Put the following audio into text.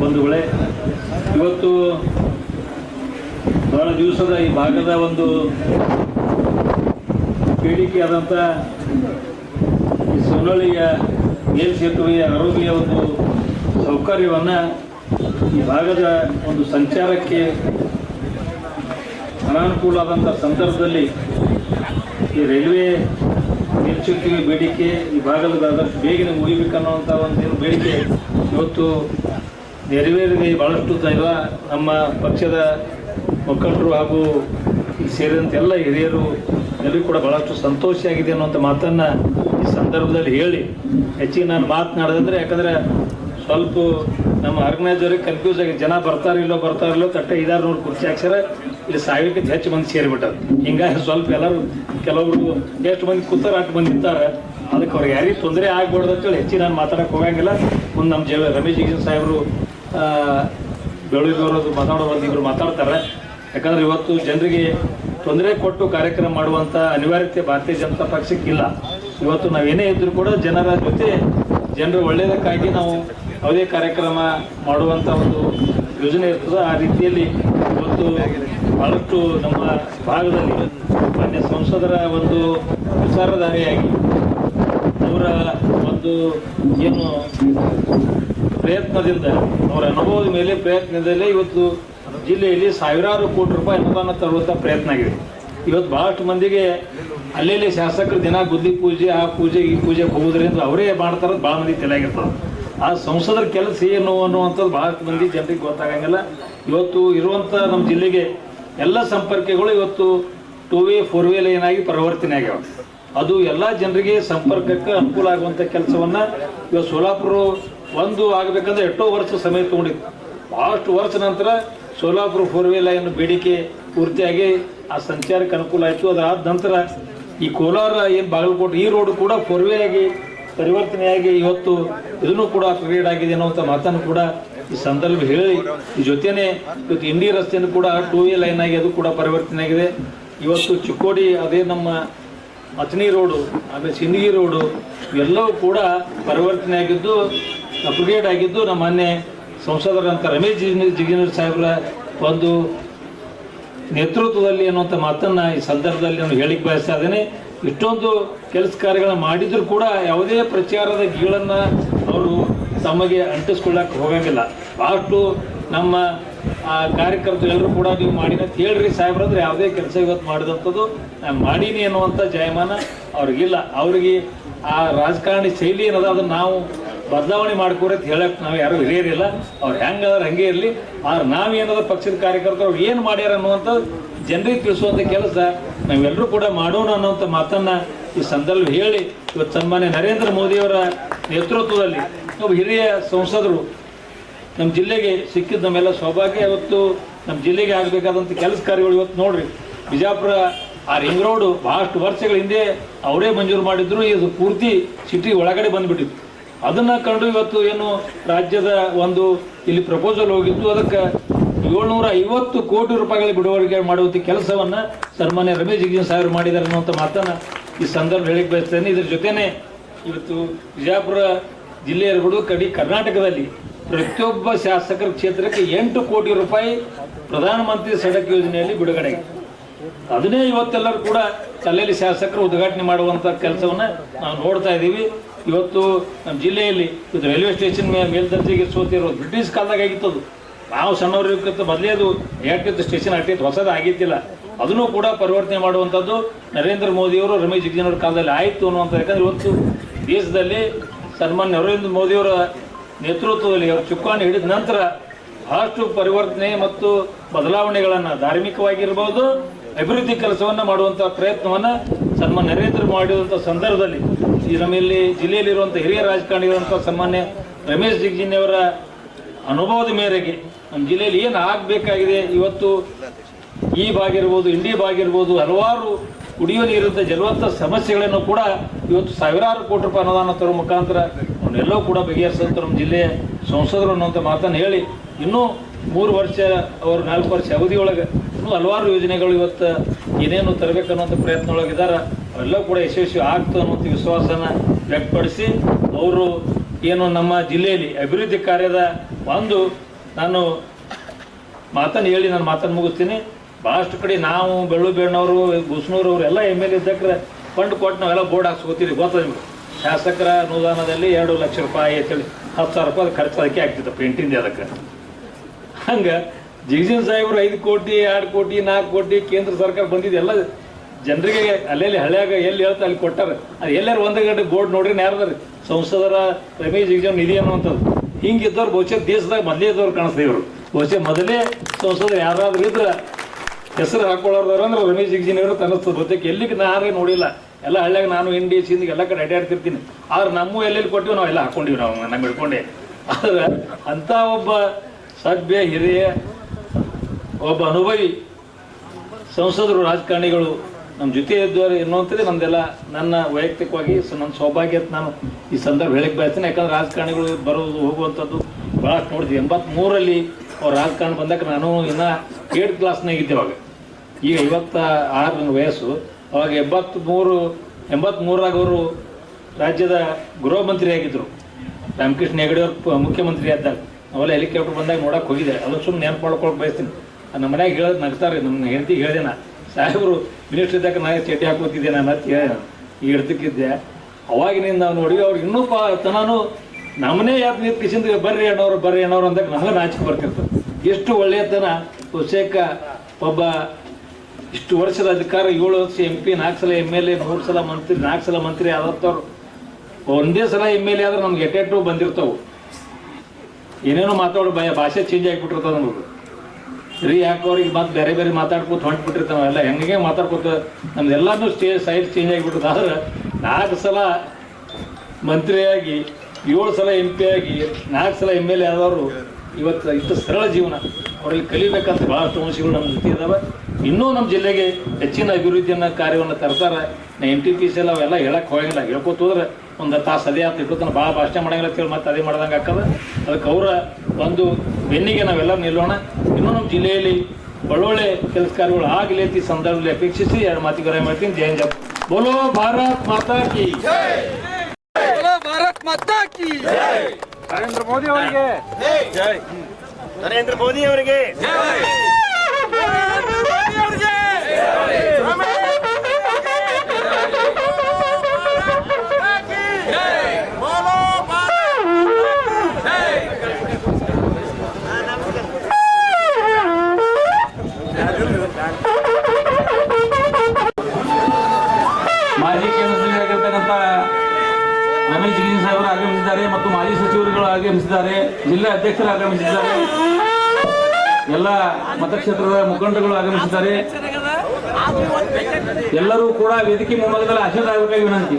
ಬಂಧುಗಳೇ, ಇವತ್ತು ಬಹಳ ದಿವಸದ ಈ ಭಾಗದ ಒಂದು ಬೇಡಿಕೆಯಾದಂಥ ಈ ಸೊನ್ನೊಳ್ಳಿಯ ಮೇಲ್ಸೇತುವೆಯ ಆರೋಗ್ಯ ಒಂದು ಸೌಕರ್ಯವನ್ನು ಈ ಭಾಗದ ಒಂದು ಸಂಚಾರಕ್ಕೆ ಅನಾನುಕೂಲ ಆದಂಥ ಸಂದರ್ಭದಲ್ಲಿ ಈ ರೈಲ್ವೆ ಮೇಲ್ಸೇತುವೆ ಬೇಡಿಕೆ ಈ ಭಾಗದ ಆದಷ್ಟು ಬೇಗನೆ ಮುಗಿಬೇಕನ್ನುವಂಥ ಒಂದು ಬೇಡಿಕೆ ಇವತ್ತು ನೆರವೇರಿದೆ ಭಾಳಷ್ಟು ದೈವ. ನಮ್ಮ ಪಕ್ಷದ ಮುಖಂಡರು ಹಾಗೂ ಸೇರಿದಂತೆ ಎಲ್ಲ ಹಿರಿಯರು ಎಲ್ಲರಿಗೂ ಕೂಡ ಭಾಳಷ್ಟು ಸಂತೋಷ ಆಗಿದೆ ಅನ್ನುವಂಥ ಮಾತನ್ನು ಈ ಸಂದರ್ಭದಲ್ಲಿ ಹೇಳಿ. ಹೆಚ್ಚಿಗೆ ನಾನು ಮಾತನಾಡಿದ್ರೆ ಯಾಕಂದರೆ ಸ್ವಲ್ಪ ನಮ್ಮ ಆರ್ಗನೈಸರ್ಗೆ ಕನ್ಫ್ಯೂಸ್ ಆಗಿದೆ ಜನ ಬರ್ತಾರಿಲ್ಲೋ ಇಲ್ಲೋ ಬರ್ತಾರೋ ಇಲ್ಲೋ ತಟ್ಟೆ ಐದಾರು ನೋಡಿ ಕುರ್ಚಿ ಹಾಕ್ಸಾರ ಇಲ್ಲಿ ಸಾವಿರಕ್ಕಿಂತ ಹೆಚ್ಚು ಮಂದಿ ಸೇರಿಬಿಟ್ಟರು ಹಿಂಗಾಗಿ ಸ್ವಲ್ಪ ಎಲ್ಲರೂ ಕೆಲವರು ಎಷ್ಟು ಮಂದಿ ಕೂತಾರ ಅಷ್ಟು ಮಂದಿ ಇರ್ತಾರೆ. ಅದಕ್ಕೆ ಅವ್ರಿಗೆ ಯಾರಿಗೂ ತೊಂದರೆ ಆಗ್ಬಾರ್ದು ಅಂತೇಳಿ ಹೆಚ್ಚಿಗೆ ನಾನು ಮಾತಾಡೋಕೆ ಹೋಗಂಗಿಲ್ಲ. ಮುಂದೆ ನಮ್ಮ ಜೆ ರಮೇಶ್ ಜಿಗಿನ್ ಸಾಹೇಬರು ಬೆಳೂರಿಗವರು ಮಾತಾಡೋರು ಇವರು ಮಾತಾಡ್ತಾರೆ. ಯಾಕಂದ್ರೆ ಇವತ್ತು ಜನರಿಗೆ ತೊಂದರೆ ಕೊಟ್ಟು ಕಾರ್ಯಕ್ರಮ ಮಾಡುವಂಥ ಅನಿವಾರ್ಯತೆ ಭಾರತೀಯ ಜನತಾ ಪಕ್ಷಕ್ಕಿಲ್ಲ ಇವತ್ತು ನಾವೇನೇ ಇದ್ದರೂ ಕೂಡ ಜನರ ಜೊತೆ ಜನರು ಒಳ್ಳೆಯದಕ್ಕಾಗಿ ನಾವು ಯಾವುದೇ ಕಾರ್ಯಕ್ರಮ ಮಾಡುವಂಥ ಒಂದು ಯೋಜನೆ ಇರ್ತದೆ ಆ ರೀತಿಯಲ್ಲಿ ಇವತ್ತು ಭಾಳಷ್ಟು ನಮ್ಮ ಭಾಗದಲ್ಲಿ ಮಾನ್ಯ ಸಂಸದರ ಒಂದು ವಿಚಾರಧಾರೆಯಾಗಿ ಅವರ ಒಂದು ಏನು ಪ್ರಯತ್ನದಿಂದ ಅವರ ಅನುಭವದ ಮೇಲೆ ಪ್ರಯತ್ನದಲ್ಲೇ ಇವತ್ತು ಜಿಲ್ಲೆಯಲ್ಲಿ ಸಾವಿರಾರು ಕೋಟಿ ರೂಪಾಯಿ ಅನುದಾನ ತರುವಂಥ ಪ್ರಯತ್ನ ಆಗಿದೆ. ಇವತ್ತು ಭಾಳಷ್ಟು ಮಂದಿಗೆ ಅಲ್ಲೆಲ್ಲಿ ಶಾಸಕರು ದಿನ ಬುದ್ಧಿ ಪೂಜೆ, ಆ ಪೂಜೆ, ಈ ಪೂಜೆಗೆ ಹೋಗೋದ್ರಿಂದ ಅವರೇ ಮಾಡ್ತಾರದು ಭಾಳ ಮಂದಿ ತಲೆಯಾಗಿರ್ತದೆ ಆ ಸಂಸದರ ಕೆಲಸ ಏನು ಅನ್ನುವಂಥದ್ದು ಭಾಳಷ್ಟು ಮಂದಿ ಜನರಿಗೆ ಗೊತ್ತಾಗಂಗಿಲ್ಲ. ಇವತ್ತು ಇರುವಂಥ ನಮ್ಮ ಜಿಲ್ಲೆಗೆ ಎಲ್ಲ ಸಂಪರ್ಕಗಳು ಇವತ್ತು ಟೂ ವೇ ಫೋರ್ ವೇ ಏನಾಗಿ ಪರಿವರ್ತನೆ ಆಗ್ಯಾವ. ಅದು ಎಲ್ಲ ಜನರಿಗೆ ಸಂಪರ್ಕಕ್ಕೆ ಅನುಕೂಲ ಆಗುವಂಥ ಕೆಲಸವನ್ನು ಇವಾಗ ಸೋಲಾಪುರ ಒಂದು ಆಗಬೇಕಂದ್ರೆ ಎಷ್ಟೋ ವರ್ಷ ಸಮಯ ತೊಗೊಂಡಿತ್ತು. ಭಾಳಷ್ಟು ವರ್ಷ ನಂತರ ಸೋಲಾಪುರ ಫೋರ್ ವೇ ಲೈನ್ ಬೇಡಿಕೆ ಪೂರ್ತಿಯಾಗಿ ಆ ಸಂಚಾರಕ್ಕೆ ಅನುಕೂಲ ಆಯಿತು. ಅದಾದ ನಂತರ ಈ ಕೋಲಾರ ಏನು ಬಾಗಲಕೋಟೆ ಈ ರೋಡ್ ಕೂಡ ಫೋರ್ ವೇ ಆಗಿ ಪರಿವರ್ತನೆಯಾಗಿ ಇವತ್ತು ಇದನ್ನು ಕೂಡ ಅಪ್ಗ್ರೇಡ್ ಆಗಿದೆ ಅನ್ನೋಂಥ ಮಾತನ್ನು ಕೂಡ ಈ ಸಂದರ್ಭ ಹೇಳಿ. ಈ ಜೊತೆನೆ ಇವತ್ತು ಇಂಡಿ ರಸ್ತೆಯನ್ನು ಕೂಡ ಟೂ ವೇ ಲೈನ್ ಆಗಿ ಅದು ಕೂಡ ಪರಿವರ್ತನೆ ಆಗಿದೆ ಇವತ್ತು ಚಿಕ್ಕೋಡಿ ಅದೇ ನಮ್ಮ ಮಚನಿ ರೋಡು, ಆಮೇಲೆ ಸಿಂದಗಿ ರೋಡು ಎಲ್ಲವೂ ಕೂಡ ಪರಿವರ್ತನೆ ಆಗಿದ್ದು ಅಪ್ಗ್ರೇಡ್ ಆಗಿದ್ದು ನಮ್ಮ ಮೊನ್ನೆ ಸಂಸದರಂತ ರಮೇಶ್ ಜಿಗಿನೂರ್ ಸಾಹೇಬ್ರ ಒಂದು ನೇತೃತ್ವದಲ್ಲಿ ಅನ್ನುವಂಥ ಮಾತನ್ನು ಈ ಸಂದರ್ಭದಲ್ಲಿ ನಾನು ಹೇಳಿಕ್ಕೆ ಬಯಸ್ತಾ ಇದ್ದೇನೆ. ಇಷ್ಟೊಂದು ಕೆಲಸ ಕಾರ್ಯಗಳನ್ನು ಮಾಡಿದರೂ ಕೂಡ ಯಾವುದೇ ಪ್ರಚಾರದ ಗೀಳನ್ನು ಅವರು ತಮಗೆ ಅಂಟಿಸ್ಕೊಳ್ಳಕ್ಕೆ ಹೋಗೋಂಗಿಲ್ಲ. ಭಾಳಷ್ಟು ನಮ್ಮ ಆ ಕಾರ್ಯಕರ್ತರು ಎಲ್ಲರೂ ಕೂಡ ನೀವು ಮಾಡಿನ ಕೇಳ್ರಿ ಹೇಳ್ರಿ ಸಾಹೇಬ್ರಂದ್ರೆ ಯಾವುದೇ ಕೆಲಸ ಇವತ್ತು ಮಾಡಿದಂಥದ್ದು ನಾನು ಮಾಡೀನಿ ಅನ್ನುವಂಥ ಜಯಮಾನ ಅವ್ರಿಗಿಲ್ಲ. ಅವ್ರಿಗೆ ಆ ರಾಜಕಾರಣಿ ಶೈಲಿ ಏನದ, ಅದನ್ನು ನಾವು ಬದಲಾವಣೆ ಮಾಡ್ಕೋರಿ ಅಂತ ಹೇಳಕ್ಕೆ ನಾವು ಯಾರು ಹಿರಿಯರಿಲ್ಲ. ಅವ್ರು ಹೆಂಗಾದ್ರೆ ಹಂಗೆ ಇರಲಿ. ಆದ್ರೆ ನಾವೇನದ ಪಕ್ಷದ ಕಾರ್ಯಕರ್ತರು ಅವ್ರು ಏನು ಮಾಡ್ಯಾರ ಅನ್ನುವಂಥ ಜನರಿಗೆ ತಿಳಿಸುವಂಥ ಕೆಲಸ ನಾವೆಲ್ಲರೂ ಕೂಡ ಮಾಡೋಣ ಅನ್ನೋಂಥ ಮಾತನ್ನ ಈ ಸಂದರ್ಭ ಹೇಳಿ ಇವತ್ತು ಸನ್ಮಾನ್ಯ ನರೇಂದ್ರ ಮೋದಿಯವರ ನೇತೃತ್ವದಲ್ಲಿ ಒಬ್ಬ ಹಿರಿಯ ಸಂಸದರು ನಮ್ಮ ಜಿಲ್ಲೆಗೆ ಸಿಕ್ಕಿದ್ದು ನಮ್ಮೆಲ್ಲ ಸೌಭಾಗ್ಯ ಇವತ್ತು ನಮ್ಮ ಜಿಲ್ಲೆಗೆ ಆಗಬೇಕಾದಂಥ ಕೆಲಸ ಕಾರ್ಯಗಳು ಇವತ್ತು ನೋಡ್ರಿ. ಬಿಜಾಪುರ ಆ ರಿಂಗ್ ರೋಡು ಭಾಳಷ್ಟು ವರ್ಷಗಳ ಹಿಂದೆ ಅವರೇ ಮಂಜೂರು ಮಾಡಿದ್ರು. ಇದು ಪೂರ್ತಿ ಸಿಟಿ ಒಳಗಡೆ ಬಂದ್ಬಿಟ್ಟಿತ್ತು. ಅದನ್ನು ಕಂಡು ಇವತ್ತು ಏನು ರಾಜ್ಯದ ಒಂದು ಇಲ್ಲಿ ಪ್ರಪೋಸಲ್ ಹೋಗಿತ್ತು ಅದಕ್ಕೆ ಏಳ್ನೂರ ಐವತ್ತು ಕೋಟಿ ರೂಪಾಯಿಗಳ ಬಿಡುಗಡೆ ಮಾಡುವಂಥ ಕೆಲಸವನ್ನು ಸನ್ಮಾನ್ಯ ರಮೇಶ್ ಜಿಗಿನ್ ಸಾಹೇಬರು ಮಾಡಿದ್ದಾರೆ ಅನ್ನುವಂಥ ಮಾತನ್ನು ಈ ಸಂದರ್ಭ ಹೇಳಿಕ್ಕೆ ಬಯಸ್ತೇನೆ. ಇದ್ರ ಜೊತೆನೆ ಇವತ್ತು ವಿಜಯಪುರ ಜಿಲ್ಲೆಯರ್ಗಳು ಕಡಿ ಕರ್ನಾಟಕದಲ್ಲಿ ಪ್ರತಿಯೊಬ್ಬ ಶಾಸಕರ ಕ್ಷೇತ್ರಕ್ಕೆ ಎಂಟು ಕೋಟಿ ರೂಪಾಯಿ ಪ್ರಧಾನಮಂತ್ರಿ ಸಡಕ್ ಯೋಜನೆಯಲ್ಲಿ ಬಿಡುಗಡೆ. ಅದನ್ನೇ ಇವತ್ತೆಲ್ಲರೂ ಕೂಡ ತಲೆಯಲ್ಲಿ ಶಾಸಕರು ಉದ್ಘಾಟನೆ ಮಾಡುವಂಥ ಕೆಲಸವನ್ನ ನಾವು ನೋಡ್ತಾ ಇದ್ದೀವಿ. ಇವತ್ತು ನಮ್ಮ ಜಿಲ್ಲೆಯಲ್ಲಿ ಇದು ರೈಲ್ವೆ ಸ್ಟೇಷನ್ ಮೇಲೆ ಮೇಲ್ದರ್ಜೆಗೆ ಸೋತಿರೋ ಬ್ರಿಟಿಷ್ ಕಾಲದಾಗ ಅದು. ನಾವು ಸಣ್ಣವರಿಗಿಂತ ಮೊದಲೇ ಅದು ಯಾಕಿತ್ತು ಸ್ಟೇಷನ್ ಅಟ್ಟಿತ್ತು, ಹೊಸದು ಆಗಿದ್ದಿಲ್ಲ ಅದನ್ನು ಕೂಡ ಪರಿವರ್ತನೆ ಮಾಡುವಂಥದ್ದು ನರೇಂದ್ರ ಮೋದಿಯವರು, ರಮೇಶ್ ಜಿಗ್ಜಿನವ್ರ ಕಾಲದಲ್ಲಿ ಆಯಿತು ಅನ್ನುವಂಥ ಯಾಕಂದ್ರೆ ಇವತ್ತು ದೇಶದಲ್ಲಿ ಸನ್ಮಾನ್ಯ ನರೇಂದ್ರ ಮೋದಿಯವರ ನೇತೃತ್ವದಲ್ಲಿ ಚುಕ್ಕಾಣಿ ಹಿಡಿದ ನಂತರ ಬಹಳಷ್ಟು ಪರಿವರ್ತನೆ ಮತ್ತು ಬದಲಾವಣೆಗಳನ್ನು ಧಾರ್ಮಿಕವಾಗಿರ್ಬೋದು, ಅಭಿವೃದ್ಧಿ ಕೆಲಸವನ್ನು ಮಾಡುವಂಥ ಪ್ರಯತ್ನವನ್ನು ಸನ್ಮಾನ್ಯ ನರೇಂದ್ರ ಮಾಡಿದಂಥ ಸಂದರ್ಭದಲ್ಲಿ ಈ ನಮ್ಮಲ್ಲಿ ಜಿಲ್ಲೆಯಲ್ಲಿರುವಂಥ ಹಿರಿಯ ರಾಜಕಾರಣಿಗಳಂಥ ಸನ್ಮಾನ್ಯ ರಮೇಶ್ ಜಿಗ್ಜಿನಿಯವರ ಅನುಭವದ ಮೇರೆಗೆ ನಮ್ಮ ಜಿಲ್ಲೆಯಲ್ಲಿ ಏನು ಆಗಬೇಕಾಗಿದೆ? ಇವತ್ತು ಈ ಬಾಗಿರ್ಬೋದು ಇಂಡಿ ಬಾಗಿರ್ಬೋದು ಹಲವಾರು ಕುಡಿಯುವ ನೀರಿದ್ದ ಜಲವಂತ ಸಮಸ್ಯೆಗಳನ್ನು ಕೂಡ ಇವತ್ತು ಸಾವಿರಾರು ಕೋಟಿ ರೂಪಾಯಿ ಅನುದಾನ ತರುವ ಮುಖಾಂತರ ಅವನ್ನೆಲ್ಲವೂ ಕೂಡ ಬಗೆಹರಿಸಂತ ನಮ್ಮ ಜಿಲ್ಲೆಯ ಸಂಸದರು ಅನ್ನುವಂಥ ಮಾತನ್ನು ಹೇಳಿ ಇನ್ನೂ ಮೂರು ವರ್ಷ ಅವರು ನಾಲ್ಕು ವರ್ಷ ಅವಧಿಯೊಳಗೆ ಇನ್ನೂ ಹಲವಾರು ಯೋಜನೆಗಳು ಇವತ್ತು ಏನೇನು ತರಬೇಕು ಅನ್ನುವಂಥ ಪ್ರಯತ್ನ ಒಳಗಿದ್ದಾರೆ ಅವೆಲ್ಲ ಕೂಡ ಯಶಸ್ವಿ ಆಗ್ತು ಅನ್ನುವಂಥ ವಿಶ್ವಾಸನ ವ್ಯಕ್ತಪಡಿಸಿ ಅವರು ಏನು ನಮ್ಮ ಜಿಲ್ಲೆಯಲ್ಲಿ ಅಭಿವೃದ್ಧಿ ಕಾರ್ಯದ ಒಂದು ನಾನು ಮಾತನ್ನು ಹೇಳಿ ನಾನು ಮಾತನ್ನು ಮುಗಿಸ್ತೀನಿ. ಭಾಳಷ್ಟು ಕಡೆ ನಾವು ಬೆಳ್ಳುಬೇಣ್ಣವರು, ಗುಸ್ನೂರು ಎಲ್ಲ ಎಂ ಎಲ್ ಇದ್ದಕ್ರೆ ಫಂಡ್ ಕೊಟ್ಟು ನಾವೆಲ್ಲ ಬೋರ್ಡ್ ಹಾಕ್ಸ್ಕೊತೀವಿ. ಗೊತ್ತದ ನಿಮ್ಗೆ? ಶಾಸಕರ ಅನುದಾನದಲ್ಲಿ ಎರಡು ಲಕ್ಷ ರೂಪಾಯಿ ಅಂತೇಳಿ, ಹತ್ತು ಸಾವಿರ ರೂಪಾಯಿ ಖರ್ಚು ಅದಕ್ಕೆ ಆಗ್ತಿತ್ತು ಪೇಂಟಿಂಗ್ ಅದಕ್ಕೆ. ಹಂಗೆ ಜಿಗ್ಜಿನ್ ಸಾಹೇಬ್ರು ಐದು ಕೋಟಿ ಎರಡು ಕೋಟಿ, ನಾಲ್ಕು ಕೋಟಿ ಕೇಂದ್ರ ಸರ್ಕಾರ ಬಂದಿದೆ, ಎಲ್ಲ ಜನರಿಗೆ ಅಲ್ಲೆಲ್ಲಿ ಹಳ್ಳಿಯಾಗ ಎಲ್ಲಿ ಹೇಳ್ತಾ ಅಲ್ಲಿ ಕೊಟ್ಟಾರ. ಅದು ಎಲ್ಲಾರು ಒಂದು ಗಂಟೆ ಬೋರ್ಡ್ ನೋಡ್ರಿ ಯಾರ್ದಾರ ಸಂಸದರ ರಮೇಶ್ ಜಿಗಜನ್ ನಿಧಿ ಅನ್ನುವಂಥದ್ದು. ಹಿಂಗಿದ್ದವ್ರು ಬಹುಶಃ ದೇಶದಾಗ ಮೊದಲೇ ಇದ್ದವ್ರು ಕಾಣಿಸ್ತಾ ಇವರು ಬಹುಶಃ ಮೊದಲೇ ಸಂಸದರು ಯಾರಾದ್ರೂ ಇದ್ರೆ ಹೆಸರು ಹಾಕೊಳ್ಳೋರ್ದವ್ರು ಅಂದ್ರೆ ರಮೇಶ್ ಜಿಗ್ಜಿನ್ ಇವರು ತನ್ನ ಬಹುತೇಕ ಎಲ್ಲಿಗೆ ನಾರೇ ನೋಡಿಲ್ಲ. ಎಲ್ಲ ಹಳ್ಳ್ಯಾಗ ನಾನು ಇಂಡಿ ಸಿಂದಿಗೆ ಎಲ್ಲ ಕಡೆ ಅಡ್ಡಾಡ್ತಿರ್ತೀನಿ. ಆದ್ರೆ ನಮ್ಮ ಎಲ್ಲೆಲ್ಲಿ ಕೊಟ್ಟಿವಿ ಎಲ್ಲ ಹಾಕೊಂಡಿವಿ ನಾವು, ನಮ್ಮ ಹಿಡ್ಕೊಂಡೆ. ಆದ್ರೆ ಅಂಥ ಒಬ್ಬ ಸಭ್ಯ, ಹಿರಿಯ, ಒಬ್ಬ ಅನುಭವಿ ಸಂಸದರು, ರಾಜಕಾರಣಿಗಳು ನಮ್ಮ ಜೊತೆ ಇದ್ದವರು ಎನ್ನುವಂಥದ್ದೇ ನಮ್ದೆಲ್ಲ ನನ್ನ ವೈಯಕ್ತಿಕವಾಗಿ ನನ್ನ ಸೌಭಾಗ್ಯ ನಾನು ಈ ಸಂದರ್ಭ ಹೇಳಕ್ಕೆ ಬಯಸ್ತೇನೆ. ಯಾಕಂದ್ರೆ ರಾಜಕಾರಣಿಗಳು ಬರೋದು, ಹೋಗುವಂಥದ್ದು ಭಾಳಷ್ಟು ನೋಡಿದ್ವಿ. ಎಂಬತ್ತ್ಮೂರಲ್ಲಿ ಅವ್ರು ರಾಜಕಾರಣ ಬಂದಾಗ ನಾನು ಇನ್ನೂ ಏಟ್ ಕ್ಲಾಸ್ನಾಗಿದ್ದೆ ಅವಾಗ ಈಗ ಐವತ್ತ ಆರು ವಯಸ್ಸು. ಅವಾಗ ಎಂಬತ್ತ್ಮೂರು ಎಂಬತ್ತ್ಮೂರಾಗ ಅವರು ರಾಜ್ಯದ ಗೃಹ ಮಂತ್ರಿ ಆಗಿದ್ದರು ರಾಮಕೃಷ್ಣ ಅವ್ರು ಮುಖ್ಯಮಂತ್ರಿ ಆದಾಗ. ಅವೆಲ್ಲ ಹೆಲಿಕಾಪ್ಟರ್ ಬಂದಾಗ ನೋಡಕ್ಕೆ ಹೋಗಿದೆ ಅದನ್ನು ಸುಮ್ಮನೆ ನೆನಪು ಮಾಡ್ಕೊಳಕ್ಕೆ ಬಯಸ್ತೀನಿ. ನಮ್ಮ ಮನ್ಯಾಗ ಹೇಳೋದು ನಗ್ತಾರೆ ನಮ್ಮ ಹೆಂಡತಿ ಹೇಳಿದೆ ನಾ. ಸಾಹೇಬರು ಮಿನಿಸ್ಟರ್ ಇದ್ದಾಗ ನಾನು ಚೇಟಿ ಹಾಕೋತಿದ್ದೆ ನಾನು ಅಂತ ಈ ಹಿಡ್ದಕ್ಕಿದ್ದೆ. ಅವಾಗಿನಿಂದ ನಾವು ನೋಡಿ ಅವ್ರು ಇನ್ನೂ ಪಾ, ತನಾನು ನಮ್ಮನೇ ಯಾಕೆ ನಿಂತ್ಕಿಸಿಂದ ಬರ್ರಿ ಅಣ್ಣವ್ರು ಬರ್ರಿ ಅಣ್ಣವ್ರು ಅಂದಾಗ ನಾನು ನಾಚಿಕೆ ಬರ್ತಿರ್ತದೆ ಎಷ್ಟು ಒಳ್ಳೆಯತನ ಬಹುಶೇಕ ಒಬ್ಬ ಇಷ್ಟು ವರ್ಷದ ಅಧಿಕಾರ ಏಳು ವರ್ಷ ಎಂ ಪಿ, ನಾಲ್ಕು ಸಲ ಎಂ ಎಲ್ ಎ, ಮೂರು ಸಲ ಮಂತ್ರಿ, ನಾಲ್ಕು ಸಲ ಮಂತ್ರಿ ಆದತ್ತವ್ರು. ಒಂದೇ ಸಲ ಎಂ ಎಲ್ ಎ ಆದ್ರೆ ನಮ್ಗೆ ಎಟೆಟ್ಟು ಬಂದಿರ್ತಾವು. ಏನೇನೋ ಮಾತಾಡೋ ಭಯ, ಭಾಷೆ ಚೇಂಜ್ ಆಗಿಬಿಟ್ಟಿರ್ತದೆ ನಮಗೆ ರೀ ಯಾಕೆ ಅವ್ರಿಗೆ ಮತ್ತೆ ಬೇರೆ ಬೇರೆ ಮಾತಾಡ್ಕೊತ ಹೊಂಟ್ಬಿಟ್ಟಿರ್ತಾವೆ, ಎಲ್ಲ ಹೆಂಗೆ ಮಾತಾಡ್ಕೊತ, ನಮ್ದು ಎಲ್ಲಾನು ಸ್ಟೇ ಸೈಡ್ ಚೇಂಜ್ ಆಗಿಬಿಟ್ಟದ. ಆದ್ರೆ ನಾಲ್ಕು ಸಲ ಮಂತ್ರಿಯಾಗಿ, ಏಳು ಸಲ ಎಂ ಪಿ ಆಗಿ, ನಾಲ್ಕು ಸಲ ಎಂ ಎಲ್ ಎ ಆದವರು ಇವತ್ತು ಇಷ್ಟು ಸರಳ ಜೀವನ. ಅವರಲ್ಲಿ ಕಲಿಬೇಕಂತ ಭಾಳಷ್ಟು ಅಂಶಗಳು ನಮ್ಮ ಜೊತೆ ಇದಾವೆ. ಇನ್ನೂ ನಮ್ಮ ಜಿಲ್ಲೆಗೆ ಹೆಚ್ಚಿನ ಅಭಿವೃದ್ಧಿಯನ್ನ ಕಾರ್ಯವನ್ನು ತರ್ತಾರೆ. ನಾ ಎಂ ಟಿ ಪಿ ಸಿ ಎಲ್ಲ ಅವೆಲ್ಲ ಹೇಳಕ್ಕೆ ಹೋಗಿಲ್ಲ ಹೇಳ್ಕೊತ ಹೋದ್ರೆ ಒಂದು ತಾಸು ಅದೇ ಆತ. ಇಟ್ಕೊತಾನೆ ಭಾಳ ಭಾಷಣ ಮಾಡಂಗಿಲ್ಲ ಕೇಳಿ ಮತ್ತೆ ಅದೇ ಮಾಡ್ದಂಗೆ ಆಗ್ತದೆ ಅದಕ್ಕೆ ಅವರ ಒಂದು ಬೆನ್ನಿಗೆ ನಾವೆಲ್ಲ ನಿಲ್ಲೋಣ. ಇನ್ನೂ ನಮ್ಮ ಜಿಲ್ಲೆಯಲ್ಲಿ ಒಳ್ಳೊಳ್ಳೆ ಕೆಲಸ ಕಾರ್ಯಗಳು ಆಗಲಿ ಈ ಸಂದರ್ಭದಲ್ಲಿ ಅಪೇಕ್ಷಿಸಿ ಎರಡು ಮಾತಿಗೆ ಮಾಡ್ತೀನಿ ಜೈನ್ ಜಪ್ ಬೋಲೋ ಭಾರತ್ ಮಾತಾ ಕಿ. ಬೋಲೋ ಭಾರತ್ ಮಾತಾ ಕಿ. ನರೇಂದ್ರ ಮೋದಿ ಅವರಿಗೆ. ನರೇಂದ್ರ ಮೋದಿ ಅವರಿಗೆ. ಮಾಜಿ ಕೇಂದ್ರ ರಮೇಶ್ ಜಿಗಿನ್ ಸಾಹೇಬರು ಆಗಮಿಸಿದ್ದಾರೆ ಮತ್ತು ಮಾಜಿ ಸಚಿವರುಗಳು ಆಗಮಿಸಿದ್ದಾರೆ, ಜಿಲ್ಲಾ ಅಧ್ಯಕ್ಷರು ಆಗಮಿಸಿದ್ದಾರೆ. ಎಲ್ಲ ಮತಕ್ಷೇತ್ರದ ಮುಖಂಡಗಳು ಆಗಮಿಸಿದ್ದಾರೆ. ಎಲ್ಲರೂ ಕೂಡ ವೇದಿಕೆ ಮುಂಭಾಗದಲ್ಲಿ ಆಶೀರ್ವಾದ ಆಗಬೇಕಾಗಿ ವಿನಂತಿ.